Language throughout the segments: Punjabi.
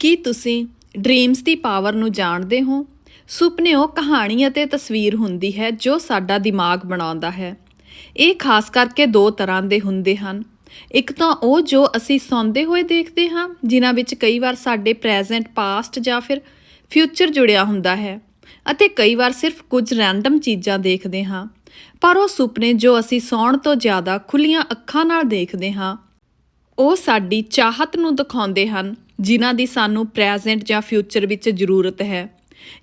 ਕੀ ਤੁਸੀਂ ਡ੍ਰੀਮਸ ਦੀ ਪਾਵਰ ਨੂੰ ਜਾਣਦੇ ਹੋ? ਸੁਪਨੇ ਉਹ ਕਹਾਣੀ ਅਤੇ ਤਸਵੀਰ ਹੁੰਦੀ ਹੈ ਜੋ ਸਾਡਾ ਦਿਮਾਗ ਬਣਾਉਂਦਾ ਹੈ। ਇਹ ਖਾਸ ਕਰਕੇ ਦੋ ਤਰ੍ਹਾਂ ਦੇ ਹੁੰਦੇ ਹਨ। ਇੱਕ ਤਾਂ ਉਹ ਜੋ ਅਸੀਂ ਸੌਂਦੇ ਹੋਏ ਦੇਖਦੇ ਹਾਂ, ਜਿਨ੍ਹਾਂ ਵਿੱਚ ਕਈ ਵਾਰ ਸਾਡੇ ਪ੍ਰੈਜ਼ੈਂਟ ਪਾਸਟ ਜਾਂ ਫਿਰ ਫਿਊਚਰ ਜੁੜਿਆ ਹੁੰਦਾ ਹੈ ਅਤੇ ਕਈ ਵਾਰ ਸਿਰਫ ਕੁਝ ਰੈਂਡਮ ਚੀਜ਼ਾਂ ਦੇਖਦੇ ਹਾਂ। ਪਰ ਉਹ ਸੁਪਨੇ ਜੋ ਅਸੀਂ ਸੌਣ ਤੋਂ ਜ਼ਿਆਦਾ ਖੁੱਲੀਆਂ ਅੱਖਾਂ ਨਾਲ ਦੇਖਦੇ ਹਾਂ, ਉਹ ਸਾਡੀ ਚਾਹਤ ਨੂੰ ਦਿਖਾਉਂਦੇ ਹਨ। ਜਿਨ੍ਹਾਂ ਦੀ ਸਾਨੂੰ ਪ੍ਰੈਜ਼ੈਂਟ ਜਾਂ ਫਿਊਚਰ ਵਿੱਚ ਜ਼ਰੂਰਤ ਹੈ।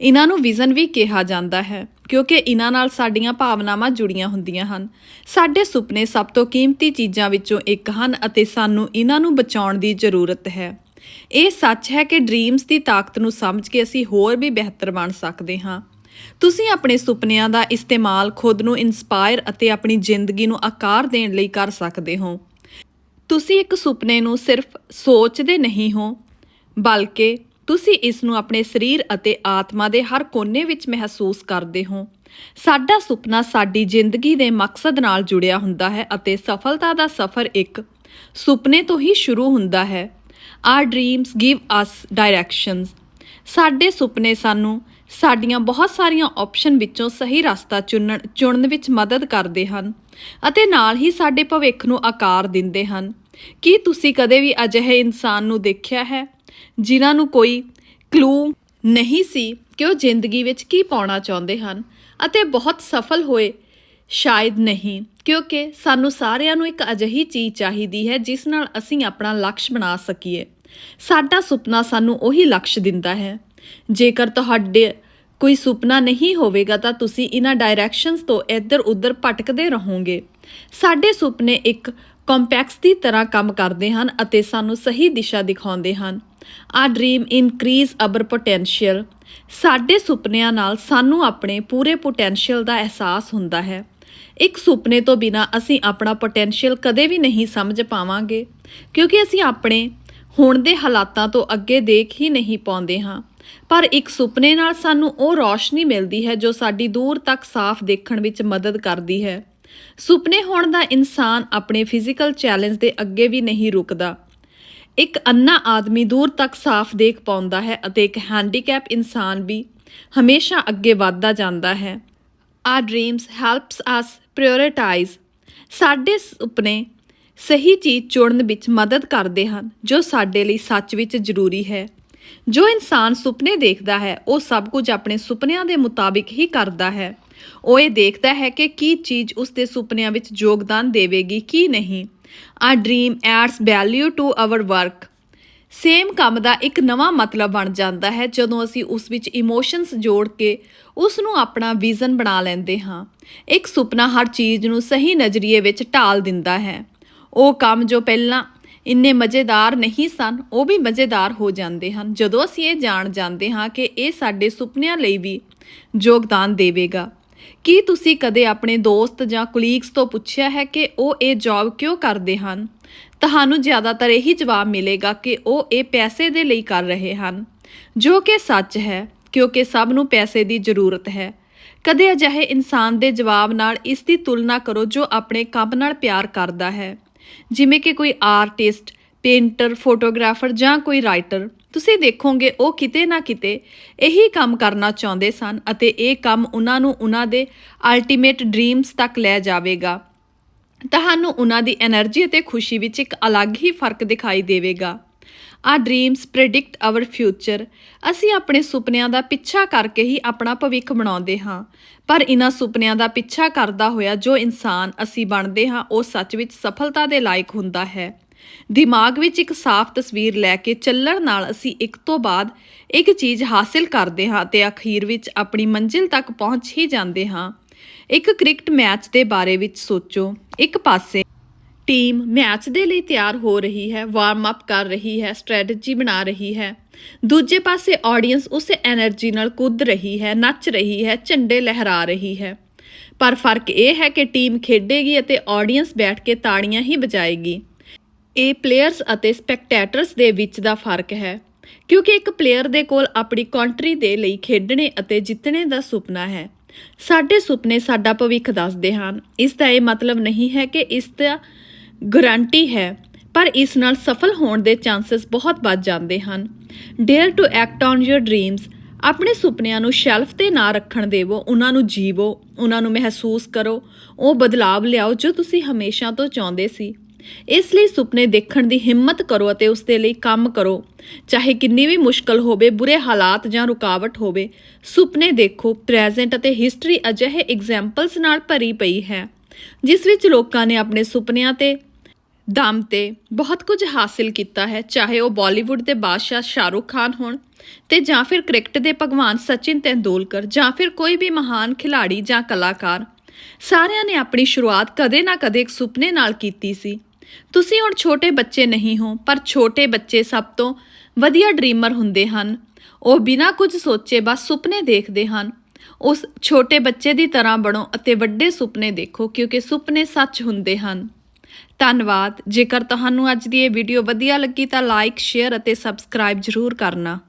ਇਹਨਾਂ ਨੂੰ ਵਿਜ਼ਨ ਵੀ ਕਿਹਾ ਜਾਂਦਾ ਹੈ, ਕਿਉਂਕਿ ਇਹਨਾਂ ਨਾਲ ਸਾਡੀਆਂ ਭਾਵਨਾਵਾਂ ਜੁੜੀਆਂ ਹੁੰਦੀਆਂ ਹਨ। ਸਾਡੇ ਸੁਪਨੇ ਸਭ ਤੋਂ ਕੀਮਤੀ ਚੀਜ਼ਾਂ ਵਿੱਚੋਂ ਇੱਕ ਹਨ ਅਤੇ ਸਾਨੂੰ ਇਹਨਾਂ ਨੂੰ ਬਚਾਉਣ ਦੀ ਜ਼ਰੂਰਤ ਹੈ। ਇਹ ਸੱਚ ਹੈ ਕਿ ਡ੍ਰੀਮਸ ਦੀ ਤਾਕਤ ਨੂੰ ਸਮਝ ਕੇ ਅਸੀਂ ਹੋਰ ਵੀ ਬਿਹਤਰ ਬਣ ਸਕਦੇ ਹਾਂ। ਤੁਸੀਂ ਆਪਣੇ ਸੁਪਨਿਆਂ ਦਾ ਇਸਤੇਮਾਲ ਖੁਦ ਨੂੰ ਇਨਸਪਾਇਰ ਅਤੇ ਆਪਣੀ ਜ਼ਿੰਦਗੀ ਨੂੰ ਆਕਾਰ ਦੇਣ ਲਈ ਕਰ ਸਕਦੇ ਹੋ। ਤੁਸੀਂ ਇੱਕ ਸੁਪਨੇ ਨੂੰ ਸਿਰਫ ਸੋਚਦੇ ਨਹੀਂ ਹੋ ਬਲਕਿ ਤੁਸੀਂ ਇਸ ਨੂੰ ਆਪਣੇ ਸਰੀਰ ਅਤੇ ਆਤਮਾ ਦੇ ਹਰ ਕੋਨੇ ਵਿੱਚ ਮਹਿਸੂਸ ਕਰਦੇ ਹੋ। ਸਾਡਾ ਸੁਪਨਾ ਸਾਡੀ ਜ਼ਿੰਦਗੀ ਦੇ ਮਕਸਦ ਨਾਲ ਜੁੜਿਆ ਹੁੰਦਾ ਹੈ ਅਤੇ ਸਫਲਤਾ ਦਾ ਸਫ਼ਰ ਇੱਕ ਸੁਪਨੇ ਤੋਂ ਹੀ ਸ਼ੁਰੂ ਹੁੰਦਾ ਹੈ। Our dreams give us directions ਸਾਡੇ ਸੁਪਨੇ ਸਾਨੂੰ ਸਾਡੀਆਂ ਬਹੁਤ ਸਾਰੀਆਂ ਆਪਸ਼ਨ ਵਿੱਚੋਂ ਸਹੀ ਰਸਤਾ ਚੁਣਨ ਚੁਣਨ ਵਿੱਚ ਮਦਦ ਕਰਦੇ ਹਨ ਅਤੇ ਨਾਲ ਹੀ ਸਾਡੇ ਭਵਿੱਖ ਨੂੰ ਆਕਾਰ ਦਿੰਦੇ ਹਨ। ਕੀ ਤੁਸੀਂ ਕਦੇ ਵੀ ਅਜਿਹੇ ਇਨਸਾਨ ਨੂੰ ਦੇਖਿਆ ਹੈ? ਜਿਨ੍ਹਾਂ ਨੂੰ ਕੋਈ ਕਲੂ ਨਹੀਂ ਸੀ ਕਿ ਉਹ ਜ਼ਿੰਦਗੀ ਵਿੱਚ ਕੀ ਪਾਉਣਾ ਚਾਹੁੰਦੇ ਹਨ ਅਤੇ ਬਹੁਤ ਸਫਲ ਹੋਏ, ਸ਼ਾਇਦ ਨਹੀਂ, ਕਿਉਂਕਿ ਸਾਨੂੰ ਸਾਰਿਆਂ ਨੂੰ ਇੱਕ ਅਜਿਹੀ ਚੀਜ਼ ਚਾਹੀਦੀ ਹੈ ਜਿਸ ਨਾਲ ਅਸੀਂ ਆਪਣਾ ਲਕਸ਼ ਬਣਾ ਸਕੀਏ। ਸਾਡਾ ਸੁਪਨਾ ਸਾਨੂੰ ਉਹੀ ਲਕਸ਼ ਦਿੰਦਾ ਹੈ। ਜੇਕਰ ਤੁਹਾਡੇ ਕੋਈ ਸੁਪਨਾ ਨਹੀਂ ਹੋਵੇਗਾ ਤਾਂ ਤੁਸੀਂ ਇਹਨਾਂ ਡਾਇਰੈਕਸ਼ਨਸ ਤੋਂ ਇੱਧਰ-ਉੱਧਰ ਭਟਕਦੇ ਰਹੋਗੇ। ਸਾਡੇ ਸੁਪਨੇ ਇੱਕ ਕੰਪੈਕਸ ਦੀ ਤਰ੍ਹਾਂ ਕੰਮ ਕਰਦੇ ਹਨ ਅਤੇ ਸਾਨੂੰ ਸਹੀ ਦਿਸ਼ਾ ਦਿਖਾਉਂਦੇ ਹਨ। ਆ ਡ੍ਰੀਮ ਇਨਕਰੀਜ਼ ਅਵਰ ਪੋਟੈਂਸ਼ੀਅਲ। ਸਾਡੇ ਸੁਪਨਿਆਂ ਨਾਲ ਸਾਨੂੰ ਆਪਣੇ ਪੂਰੇ ਪੋਟੈਂਸ਼ੀਅਲ ਦਾ ਅਹਿਸਾਸ ਹੁੰਦਾ ਹੈ। ਇੱਕ ਸੁਪਨੇ ਤੋਂ ਬਿਨਾ ਅਸੀਂ ਆਪਣਾ ਪੋਟੈਂਸ਼ੀਅਲ ਕਦੇ ਵੀ ਨਹੀਂ ਸਮਝ ਪਾਵਾਂਗੇ, ਕਿਉਂਕਿ ਅਸੀਂ ਆਪਣੇ ਹੁਣ ਦੇ ਹਾਲਾਤਾਂ ਤੋਂ ਅੱਗੇ ਦੇਖ ਹੀ ਨਹੀਂ ਪਾਉਂਦੇ ਹਾਂ। ਪਰ ਇੱਕ ਸੁਪਨੇ ਨਾਲ ਸਾਨੂੰ ਉਹ ਰੌਸ਼ਨੀ ਮਿਲਦੀ ਹੈ ਜੋ ਸਾਡੀ ਦੂਰ ਤੱਕ ਸਾਫ਼ ਦੇਖਣ ਵਿੱਚ ਮਦਦ ਕਰਦੀ ਹੈ। ਸੁਪਨੇ ਹੋਣ ਦਾ ਇਨਸਾਨ ਆਪਣੇ ਫਿਜ਼ੀਕਲ ਚੈਲੰਜ ਦੇ ਅੱਗੇ ਵੀ ਨਹੀਂ ਰੁਕਦਾ। ਇੱਕ ਅੰਨਾ ਆਦਮੀ ਦੂਰ ਤੱਕ ਸਾਫ਼ ਦੇਖ ਪਾਉਂਦਾ ਹੈ ਅਤੇ ਇੱਕ ਹੈਂਡੀਕੈਪ ਇਨਸਾਨ ਵੀ ਹਮੇਸ਼ਾ ਅੱਗੇ ਵਧਦਾ ਜਾਂਦਾ ਹੈ। ਆ ਡ੍ਰੀਮਸ ਹੈਲਪਸ ਅਸ ਪ੍ਰਾਇੋਰਟਾਈਜ਼ ਸਾਡੇ ਸੁਪਨੇ ਸਹੀ ਚੀਜ਼ ਚੁਣਨ ਵਿੱਚ ਮਦਦ ਕਰਦੇ ਹਨ, ਜੋ ਸਾਡੇ ਲਈ ਸੱਚ ਵਿੱਚ ਜ਼ਰੂਰੀ ਹੈ। ਜੋ ਇਨਸਾਨ ਸੁਪਨੇ ਦੇਖਦਾ ਹੈ, ਉਹ ਸਭ ਕੁਝ ਆਪਣੇ ਸੁਪਨਿਆਂ ਦੇ ਮੁਤਾਬਿਕ ਹੀ ਕਰਦਾ ਹੈ। ਉਹ ਇਹ ਦੇਖਦਾ ਹੈ ਕਿ ਕੀ ਚੀਜ਼ ਉਸ ਦੇ ਸੁਪਨਿਆਂ ਵਿੱਚ ਯੋਗਦਾਨ ਦੇਵੇਗੀ, ਕੀ ਨਹੀਂ। A dream adds value to our work same ਕੰਮ ਦਾ ਇੱਕ ਨਵਾਂ ਮਤਲਬ ਬਣ ਜਾਂਦਾ ਹੈ ਜਦੋਂ ਅਸੀਂ ਉਸ ਵਿੱਚ ਇਮੋਸ਼ਨਸ ਜੋੜ ਕੇ ਉਸ ਨੂੰ ਆਪਣਾ ਵਿਜ਼ਨ ਬਣਾ ਲੈਂਦੇ ਹਾਂ। ਇੱਕ ਸੁਪਨਾ ਹਰ ਚੀਜ਼ ਨੂੰ ਸਹੀ ਨਜ਼ਰੀਏ ਵਿੱਚ ਢਾਲ ਦਿੰਦਾ ਹੈ। ਉਹ ਕੰਮ ਜੋ ਪਹਿਲਾਂ ਇੰਨੇ ਮਜ਼ੇਦਾਰ ਨਹੀਂ ਸਨ, ਉਹ ਵੀ ਮਜ਼ੇਦਾਰ ਹੋ ਜਾਂਦੇ ਹਨ। ਜਦੋਂ ਅਸੀਂ ਇਹ ਜਾਣ ਜਾਂਦੇ ਹਾਂ ਕਿ ਇਹ ਸਾਡੇ ਸੁਪਨਿਆਂ ਲਈ ਵੀ ਯੋਗਦਾਨ ਦੇਵੇਗਾ। ਕੀ ਤੁਸੀਂ ਕਦੇ ਆਪਣੇ ਦੋਸਤ ਜਾਂ ਕੁਲੀਗਸ ਤੋਂ ਪੁੱਛਿਆ ਹੈ ਕਿ ਉਹ ਇਹ ਜੌਬ ਕਿਉਂ ਕਰਦੇ ਹਨ? ਤੁਹਾਨੂੰ ਜ਼ਿਆਦਾਤਰ ਇਹੀ ਜਵਾਬ ਮਿਲੇਗਾ ਕਿ ਉਹ ਇਹ ਪੈਸੇ ਦੇ ਲਈ ਕਰ ਰਹੇ ਹਨ, ਜੋ ਕਿ ਸੱਚ ਹੈ, ਕਿਉਂਕਿ ਸਭ ਨੂੰ ਪੈਸੇ ਦੀ ਜ਼ਰੂਰਤ ਹੈ। ਕਦੇ ਅਜਿਹੇ ਇਨਸਾਨ ਦੇ ਜਵਾਬ ਨਾਲ ਇਸ ਦੀ ਤੁਲਨਾ ਕਰੋ ਜੋ ਆਪਣੇ ਕੰਮ ਨਾਲ ਪਿਆਰ ਕਰਦਾ ਹੈ। ਜਿਵੇਂ ਕਿ ਕੋਈ ਆਰਟਿਸਟ, ਪੇਂਟਰ, ਫੋਟੋਗ੍ਰਾਫਰ ਜਾਂ ਕੋਈ ਰਾਈਟਰ। ਤੁਸੀਂ ਦੇਖੋਗੇ, ਉਹ ਕਿਤੇ ਨਾ ਕਿਤੇ ਇਹੀ ਕੰਮ ਕਰਨਾ ਚਾਹੁੰਦੇ ਸਨ ਅਤੇ ਇਹ ਕੰਮ ਉਹਨਾਂ ਨੂੰ ਉਹਨਾਂ ਦੇ ਅਲਟੀਮੇਟ ਡ੍ਰੀਮਸ ਤੱਕ ਲੈ ਜਾਵੇਗਾ। ਤੁਹਾਨੂੰ ਉਹਨਾਂ ਦੀ એનર્ਜੀ ਅਤੇ ਖੁਸ਼ੀ ਵਿੱਚ ਇੱਕ ਅਲੱਗ ਹੀ ਫ਼ਰਕ ਦਿਖਾਈ ਦੇਵੇਗਾ। ਆ ਡ੍ਰੀਮਸ ਪ੍ਰੈਡਿਕਟ ਆਵਰ ਫਿਊਚਰ ਅਸੀਂ ਆਪਣੇ ਸੁਪਨਿਆਂ ਦਾ ਪਿੱਛਾ ਕਰਕੇ ਹੀ ਆਪਣਾ ਭਵਿੱਖ ਬਣਾਉਂਦੇ ਹਾਂ। ਪਰ ਇਹਨਾਂ ਸੁਪਨਿਆਂ ਦਾ ਪਿੱਛਾ ਕਰਦਾ ਹੋਇਆ ਜੋ ਇਨਸਾਨ ਅਸੀਂ ਬਣਦੇ ਹਾਂ, ਉਹ ਸੱਚ ਵਿੱਚ ਸਫਲਤਾ ਦੇ ਲਾਇਕ ਹੁੰਦਾ ਹੈ। ਦਿਮਾਗ ਵਿੱਚ ਇੱਕ ਸਾਫ਼ ਤਸਵੀਰ ਲੈ ਕੇ ਚੱਲਣ ਨਾਲ ਅਸੀਂ ਇੱਕ ਤੋਂ ਬਾਅਦ ਇੱਕ ਚੀਜ਼ ਹਾਸਲ ਕਰਦੇ ਹਾਂ ਤੇ ਅਖੀਰ ਵਿੱਚ ਆਪਣੀ ਮੰਜ਼ਿਲ ਤੱਕ ਪਹੁੰਚ ਹੀ ਜਾਂਦੇ ਹਾਂ। ਇੱਕ ਕ੍ਰਿਕਟ ਮੈਚ ਦੇ ਬਾਰੇ ਵਿੱਚ ਸੋਚੋ। ਇੱਕ ਪਾਸੇ ਟੀਮ ਮੈਚ ਦੇ ਲਈ ਤਿਆਰ ਹੋ ਰਹੀ ਹੈ ਵਾਰਮ ਅਪ ਕਰ ਰਹੀ ਹੈ ਸਟ੍ਰੈਟਜੀ ਬਣਾ ਰਹੀ ਹੈ। ਦੂਜੇ ਪਾਸੇ ਆਡੀਅנס ਉਸ એનર્ਜੀ ਨਾਲ ਕੁੱਦ ਰਹੀ ਹੈ, ਨੱਚ ਰਹੀ ਹੈ, ਝੰਡੇ ਲਹਿਰਾ ਰਹੀ ਹੈ। ਪਰ ਫ਼ਰਕ ਇਹ ਹੈ ਕਿ ਟੀਮ ਖੇਡੇਗੀ ਅਤੇ ਆਡੀਅנס ਬੈਠ ਕੇ ਤਾੜੀਆਂ ਹੀ ਵਜਾਏਗੀ। ਇਹ ਪਲੇਅਰਸ ਅਤੇ ਸਪੈਕਟੇਟਰਸ ਦੇ ਵਿੱਚ ਦਾ ਫ਼ਰਕ ਹੈ, ਕਿਉਂਕਿ ਇੱਕ ਪਲੇਅਰ ਦੇ ਕੋਲ ਆਪਣੀ ਕੰਟਰੀ ਦੇ ਲਈ ਖੇਡਣੇ ਅਤੇ ਜਿੱਤਣੇ ਦਾ ਸੁਪਨਾ ਹੈ। ਸਾਡੇ ਸੁਪਨੇ ਸਾਡਾ ਭਵਿੱਖ ਦੱਸਦੇ ਹਨ। ਇਸ ਦਾ ਇਹ ਮਤਲਬ ਨਹੀਂ ਹੈ ਕਿ ਇਸ ਦਾ ਗਾਰੰਟੀ ਹੈ, ਪਰ ਇਸ ਨਾਲ ਸਫਲ ਹੋਣ ਦੇ ਚਾਂਸਸ ਬਹੁਤ ਵੱਧ ਜਾਂਦੇ ਹਨ। Dare to act on your dreams ਆਪਣੇ ਸੁਪਨਿਆਂ ਨੂੰ ਸ਼ੈਲਫ ਤੇ ਨਾ ਰੱਖਣ ਦੇਵੋ, ਉਹਨਾਂ ਨੂੰ ਜੀਵੋ, ਉਹਨਾਂ ਨੂੰ ਮਹਿਸੂਸ ਕਰੋ। ਉਹ ਬਦਲਾਵ ਲਿਆਓ ਜੋ ਤੁਸੀਂ ਹਮੇਸ਼ਾ ਤੋਂ ਚਾਹੁੰਦੇ ਸੀ। ਇਸ ਲਈ ਸੁਪਨੇ ਦੇਖਣ ਦੀ ਹਿੰਮਤ ਕਰੋ ਅਤੇ ਉਸ ਦੇ ਲਈ ਕੰਮ ਕਰੋ। ਚਾਹੇ ਕਿੰਨੀ ਵੀ ਮੁਸ਼ਕਲ ਹੋਵੇ, ਬੁਰੇ ਹਾਲਾਤ ਜਾਂ ਰੁਕਾਵਟ ਹੋਵੇ, ਸੁਪਨੇ ਦੇਖੋ, ਪ੍ਰੈਜ਼ੈਂਟ ਅਤੇ ਹਿਸਟਰੀ ਅਜਿਹੇ ਐਗਜ਼ਾਮਪਲਸ ਨਾਲ ਭਰੀ ਪਈ ਹੈ, ਜਿਸ ਵਿੱਚ ਲੋਕਾਂ ਨੇ ਆਪਣੇ ਸੁਪਨਿਆਂ ਤੇ ਦਮ ਤੇ ਬਹੁਤ ਕੁਝ ਹਾਸਿਲ ਕੀਤਾ ਹੈ, ਚਾਹੇ ਉਹ ਬਾਲੀਵੁੱਡ ਦੇ ਬਾਦਸ਼ਾਹ ਸ਼ਾਹਰੁਖ ਖਾਨ ਹੋਣ ਤੇ ਜਾਂ ਫਿਰ ਕ੍ਰਿਕਟ ਦੇ ਭਗਵਾਨ ਸਚਿਨ ਤੈਂਦੂਲਕਰ ਜਾਂ ਫਿਰ ਕੋਈ ਵੀ ਮਹਾਨ ਖਿਲਾੜੀ ਜਾਂ ਕਲਾਕਾਰ। ਸਾਰਿਆਂ ਨੇ ਆਪਣੀ ਸ਼ੁਰੂਆਤ ਕਦੇ ਨਾ ਕਦੇ ਇੱਕ ਸੁਪਨੇ ਨਾਲ ਕੀਤੀ ਸੀ। ਤੁਸੀਂ ਹੁਣ ਛੋਟੇ ਬੱਚੇ ਨਹੀਂ ਹੋ, ਪਰ ਛੋਟੇ ਬੱਚੇ ਸਭ ਤੋਂ ਵਧੀਆ ਡਰੀਮਰ ਹੁੰਦੇ ਹਨ। ਉਹ ਬਿਨਾਂ ਕੁਝ ਸੋਚੇ ਬਸ ਸੁਪਨੇ ਦੇਖਦੇ ਹਨ। ਉਸ ਛੋਟੇ ਬੱਚੇ ਦੀ ਤਰ੍ਹਾਂ ਬਣੋ ਅਤੇ ਵੱਡੇ ਸੁਪਨੇ ਦੇਖੋ, ਕਿਉਂਕਿ ਸੁਪਨੇ ਸੱਚ ਹੁੰਦੇ ਹਨ। ਧੰਨਵਾਦ। ਜੇਕਰ ਤੁਹਾਨੂੰ ਅੱਜ ਦੀ ਇਹ ਵੀਡੀਓ ਵਧੀਆ ਲੱਗੀ ਤਾਂ ਲਾਈਕ ਸ਼ੇਅਰ ਅਤੇ ਸਬਸਕ੍ਰਾਈਬ ਜ਼ਰੂਰ ਕਰਨਾ।